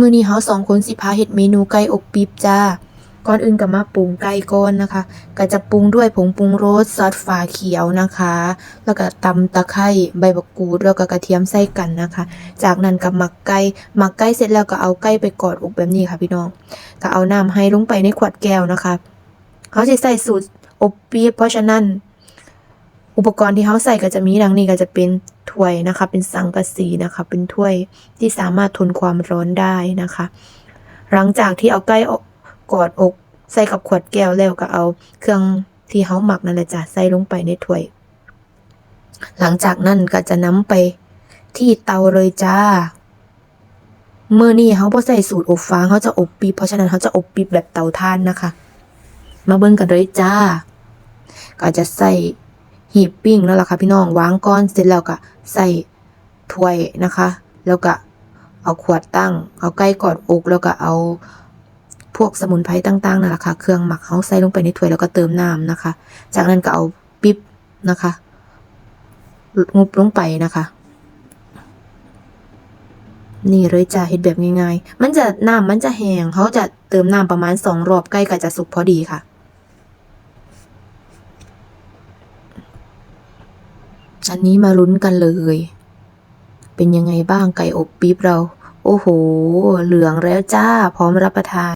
มื้อนี้เฮาสองคนสิพาเฮ็ดเมนูไก่อบปี๊บจ้า ก่อนอื่นก็มาปรุงไก่ก่อนนะคะ ก็จะปรุงด้วยผงปรุงรสซอสฝาเขียวนะคะ แล้วก็ตำตะไคร้ใบบักกูดแล้วก็กระเทียมใส่กันนะคะ จากนั้นก็หมักไก่หมักไก่เสร็จแล้วก็เอาไก่ไปกอดอกแบบนี้ค่ะพี่น้องก็เอาน้ำให้ลงไปในขวดแก้วนะคะเขาจะใส่สูตรอบปี๊บเพราะฉะนั้น อุปกรณ์ที่เขาใส่ก็จะมีดังนี้ก็จะเป็น ถ้วยนะคะ เป็นสังกะสีนะคะ เป็นถ้วยที่สามารถทนความร้อนได้นะคะ หลังจากที่เอาไก่ออกกอดอก ใส่กับขวดแก้วแล้วก็เอา เครื่องที่เขาหมักนั่นแหละจ้ะใส่ลงไปในถ้วย หลังจากนั้นก็จะนำไปที่เตาเลยจ้าเมื่อนี้เขาบ่ใส่สูตรอบฟางเขาจะอบปีบเพราะฉะนั้นเขาจะอบปีบแบบเตาถ่านนะคะ มาเบิ่งกันเลยจ้า ก็จะใส่ หีบปิ้งแล้วล่ะค่ะพี่น้องวางก้อนเสร็จแล้วก็ใส่ถ้วยนะคะ แล้วก็เอาขวดตั้ง เอาไก่กอดอกแล้วก็เอาพวกสมุนไพรต่างๆนั่นแหละค่ะเครื่องหมักเขาใส่ลงไปในถ้วยแล้วก็เติมน้ำนะคะ จากนั้นก็เอาปิ๊บนะคะงุบลงไปนะคะ นี่เลยจ้าเฮ็ดแบบง่ายๆ มันจะน้ำมันจะแห้งเขาจะเติมน้ำประมาณสองรอบใกล้ก็จะสุกพอดีค่ะ อันนี้มาลุ้นกันเลย เป็นยังไงบ้างไก่อบปี๊บเรา โอ้โห เหลืองแล้วจ้า พร้อมรับประทาน